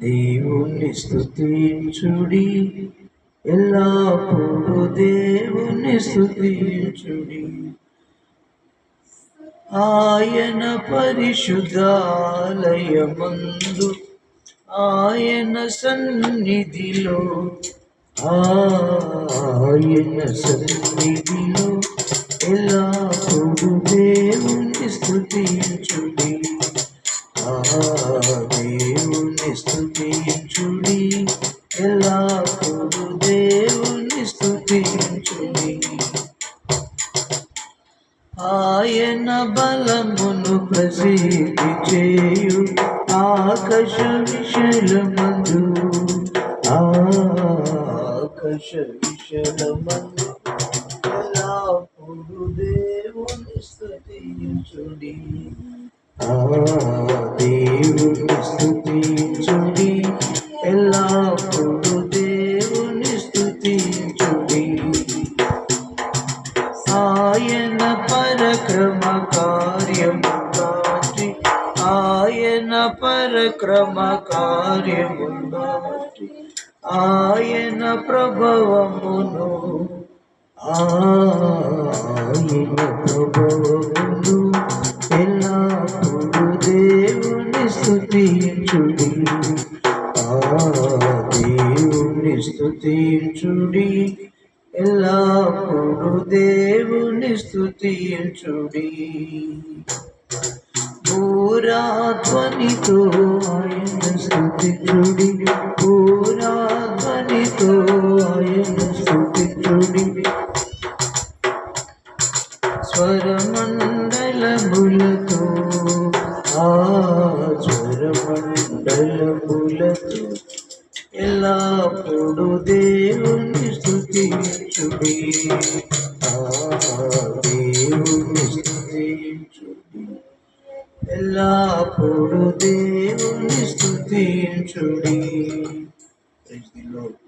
దేవుణ్ణి స్థుతించుడి ఎల్లప్పుడూ దేవుణ్ణి స్థుతించుడి ఆయన పరిశుద్ధాలయమందు ఆయన సన్నిధిలో ఆయన సన్నిధిలో ఎల్లప్పుడూ దేవుణ్ణి స్థుతించుడి ఆయన బలమును ప్రసిద్ధి చేయు ఆకాశ విశలమందు. ఆకాశ విశలమందు ఎల్లప్పుడు దేవుని స్థుతించుడి ఆ దేవుని స్తుతించుడి పరక్రమ కార్యము దాటి ఆయన పరక్రమ కార్యము దాటి ఆయన ప్రభవమును ఆయన ప్రభవమును ఎల్లప్పుడు దేవుని స్థుతించుడి ఆ దేవుని స్థుతించుడి ఎల్లప్పుడు దేవుని స్తుతించుడి. పూరాధ్వనితో ఆయన స్తుతించుడి. పూరాధ్వనితో ఆయన స్థుతించుడి స్వరమండలములతో ఆ ఎల్లప్పుడు దేవుని స్థుతించుడి దేవుని స్థుతించుడి ఎల్లప్పుడు దేవుని స్థుతించుడి Praise.